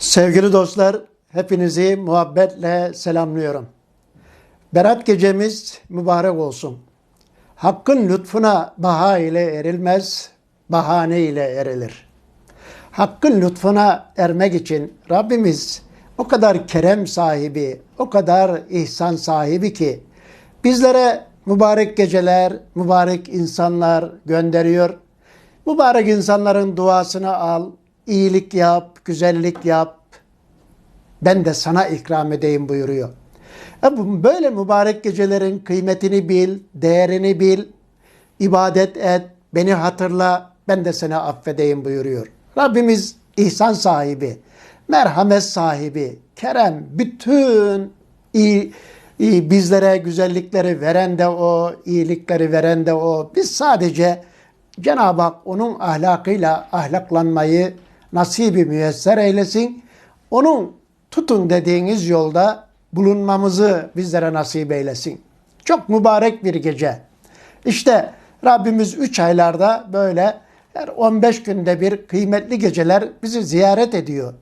Sevgili dostlar, hepinizi muhabbetle selamlıyorum. Berat gecemiz mübarek olsun. Hakkın lütfuna baha ile erilmez, bahane ile erilir. Hakkın lütfuna ermek için Rabbimiz o kadar kerem sahibi, o kadar ihsan sahibi ki bizlere mübarek geceler, mübarek insanlar gönderiyor. Mübarek insanların duasını al, iyilik yap, güzellik yap. Ben de sana ikram edeyim buyuruyor. E Böyle mübarek gecelerin kıymetini bil, değerini bil, ibadet et, beni hatırla, ben de seni affedeyim buyuruyor. Rabbimiz ihsan sahibi, merhamet sahibi, kerem, bütün iyi, iyi bizlere güzellikleri veren de o, iyilikleri veren de o. Biz sadece Cenab-ı Hak onun ahlakıyla ahlaklanmayı nasibi müyesser eylesin. Onun tutun dediğiniz yolda bulunmamızı bizlere nasip eylesin. Çok mübarek bir gece. İşte Rabbimiz 3 aylarda böyle her 15 günde bir kıymetli geceler bizi ziyaret ediyor.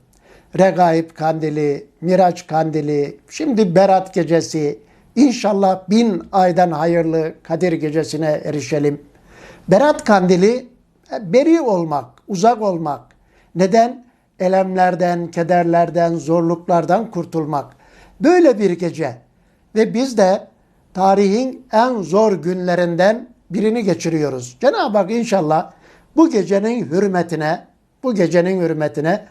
Regaib kandili, Miraç kandili, şimdi Berat gecesi. İnşallah bin aydan hayırlı Kadir gecesine erişelim. Berat kandili e, beri olmak, uzak olmak. Neden? Elemlerden, kederlerden, zorluklardan kurtulmak. Böyle bir gece. Ve biz de tarihin en zor günlerinden birini geçiriyoruz. Cenab-ı Hak inşallah bu gecenin hürmetine, bu gecenin hürmetine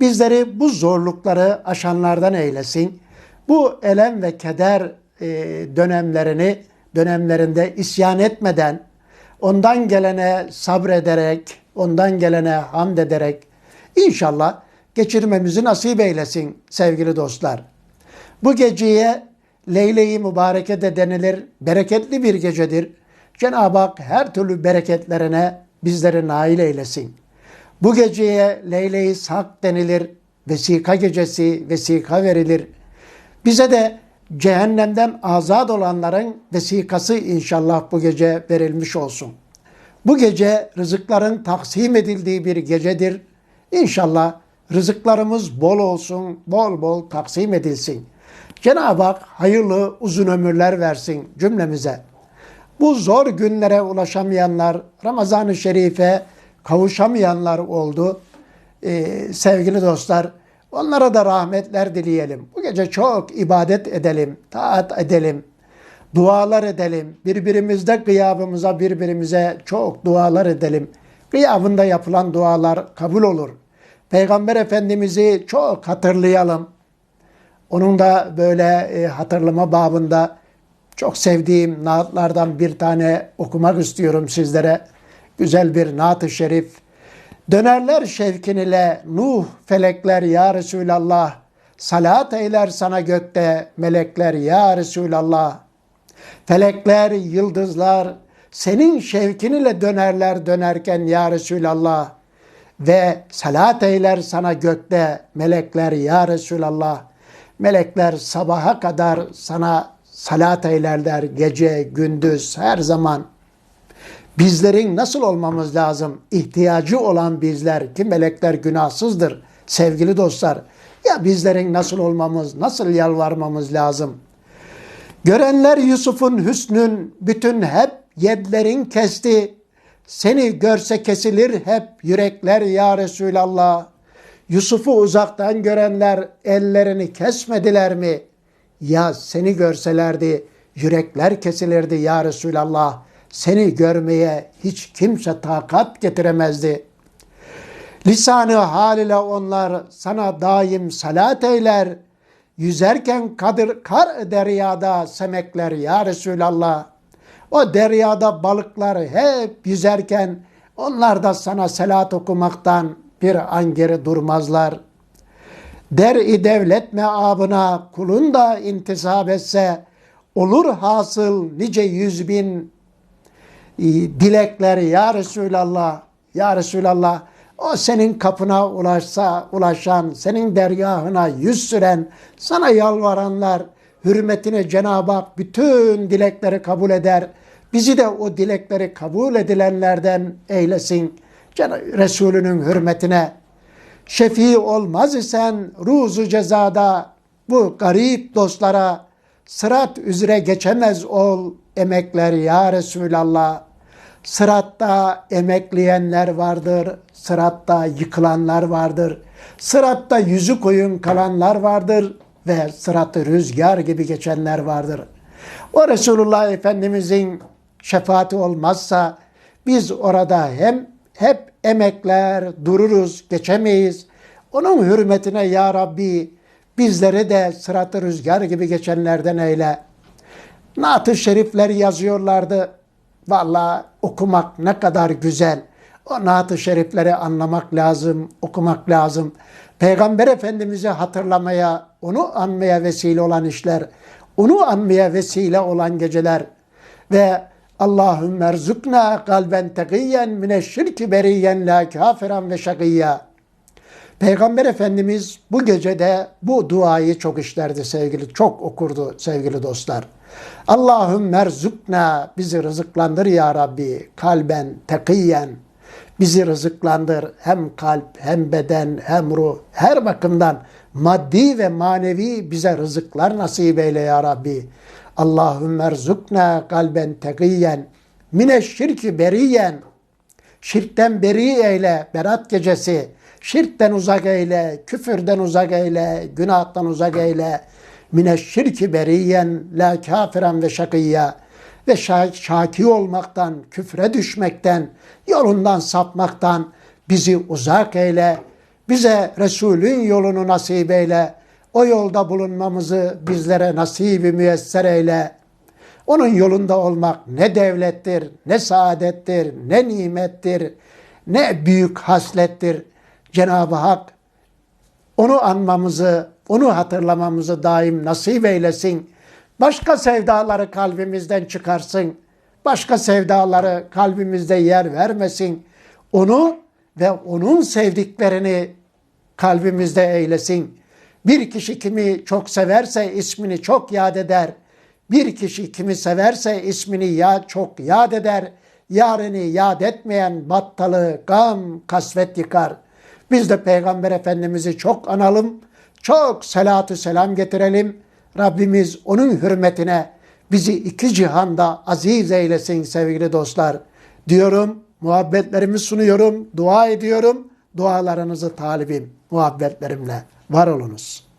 bizleri bu zorlukları aşanlardan eylesin. Bu elem ve keder e, dönemlerini dönemlerinde isyan etmeden, ondan gelene sabrederek, ondan gelene hamd ederek inşallah geçirmemizi nasip eylesin sevgili dostlar. Bu geceye Leyle-i Mübareke de denilir. Bereketli bir gecedir. Cenab-ı Hak her türlü bereketlerine bizleri nail eylesin. Bu geceye Leyle-i Sak denilir. Vesika gecesi, vesika verilir. Bize de cehennemden azat olanların vesikası inşallah bu gece verilmiş olsun. Bu gece rızıkların taksim edildiği bir gecedir. İnşallah rızıklarımız bol olsun, bol bol taksim edilsin. Cenab-ı Hak hayırlı uzun ömürler versin cümlemize. Bu zor günlere ulaşamayanlar, Ramazan-ı Şerif'e kavuşamayanlar oldu. Ee, sevgili dostlar, onlara da rahmetler dileyelim. Bu gece çok ibadet edelim, taat edelim, dualar edelim. Birbirimizde gıyabımıza, birbirimize çok dualar edelim. Gıyabında yapılan dualar kabul olur. Peygamber Efendimiz'i çok hatırlayalım. Onun da böyle e, hatırlama babında çok sevdiğim naatlardan bir tane okumak istiyorum sizlere. Güzel bir naat-ı şerif. Dönerler şevkin ile Nuh felekler ya Resulallah. Salat eyler sana gökte melekler ya Resulallah. Felekler, yıldızlar senin şevkin ile dönerler dönerken ya Resulallah. Ve salat eyler sana gökte melekler ya Resulallah. Melekler sabaha kadar sana salat eylerler gece, gündüz, her zaman. Bizlerin nasıl olmamız lazım? İhtiyacı olan bizler ki melekler günahsızdır sevgili dostlar. Ya bizlerin nasıl olmamız, nasıl yalvarmamız lazım? Görenler Yusuf'un hüsnün bütün hep yedlerin kesti. Seni görse kesilir hep yürekler ya Resulallah. Yusuf'u uzaktan görenler ellerini kesmediler mi? Ya seni görselerdi yürekler kesilirdi ya Resulallah. Seni görmeye hiç kimse takat getiremezdi. Lisanı hal ile onlar sana daim salat eyler. Yüzerken kadır, kar deryada semekler ya Resulallah. O deryada balıklar hep yüzerken onlar da sana salat okumaktan bir an geri durmazlar. Der-i devlet meabına kulun da intisap etse olur hasıl nice yüz bin e, dilekler ya Resulallah. Ya Resulallah o senin kapına ulaşsa ulaşan, senin dergahına yüz süren, sana yalvaranlar hürmetine Cenab-ı Hak bütün dilekleri kabul eder. Bizi de o dilekleri kabul edilenlerden eylesin. Resulünün hürmetine Şefii olmaz isen ruzu cezada bu garip dostlara sırat üzere geçemez ol emekler ya Resulallah. Sıratta emekleyenler vardır, sıratta yıkılanlar vardır, sıratta yüzü koyun kalanlar vardır ve sıratı rüzgar gibi geçenler vardır. O Resulullah Efendimizin şefaati olmazsa biz orada hem hep emekler, dururuz, geçemeyiz. Onun hürmetine ya Rabbi bizleri de sıratı rüzgar gibi geçenlerden eyle. Naat-ı şerifler yazıyorlardı. Vallahi okumak ne kadar güzel. O naat-ı şerifleri anlamak lazım, okumak lazım. Peygamber Efendimiz'i hatırlamaya, onu anmaya vesile olan işler, onu anmaya vesile olan geceler ve Allahümme erzukna kalben tekiyen mineşşirki beriyen la kafiran ve şakiyya. Peygamber Efendimiz bu gecede bu duayı çok işlerdi sevgili, çok okurdu sevgili dostlar. Allahümme erzukna bizi rızıklandır ya Rabbi kalben tekiyen. Bizi rızıklandır hem kalp hem beden hem ruh her bakımdan maddi ve manevi bize rızıklar nasip eyle ya Rabbi. Allahümme erzukna kalben tekiyen mineşşirki beriyen. Şirkten beri eyle berat gecesi. Şirkten uzak eyle, küfürden uzak eyle, günahtan uzak eyle. Mineşşirki beriyen la kafiran ve şakiyya ve şaki olmaktan, küfre düşmekten, yolundan sapmaktan bizi uzak eyle. Bize Resulün yolunu nasip eyle. O yolda bulunmamızı bizlere nasibi müyesser eyle. Onun yolunda olmak ne devlettir, ne saadettir, ne nimettir, ne büyük haslettir. Cenab-ı Hak onu anmamızı, onu hatırlamamızı daim nasip eylesin. Başka sevdaları kalbimizden çıkarsın. Başka sevdaları kalbimizde yer vermesin. Onu ve onun sevdiklerini kalbimizde eylesin. Bir kişi kimi çok severse ismini çok yad eder. Bir kişi kimi severse ismini ya çok yad eder. Yarını yad etmeyen battalı gam kasvet yıkar. Biz de Peygamber Efendimiz'i çok analım. Çok selatü selam getirelim. Rabbimiz onun hürmetine bizi iki cihanda aziz eylesin sevgili dostlar. Diyorum, muhabbetlerimi sunuyorum, dua ediyorum. Dualarınızı talibim, muhabbetlerimle. Var olunuz.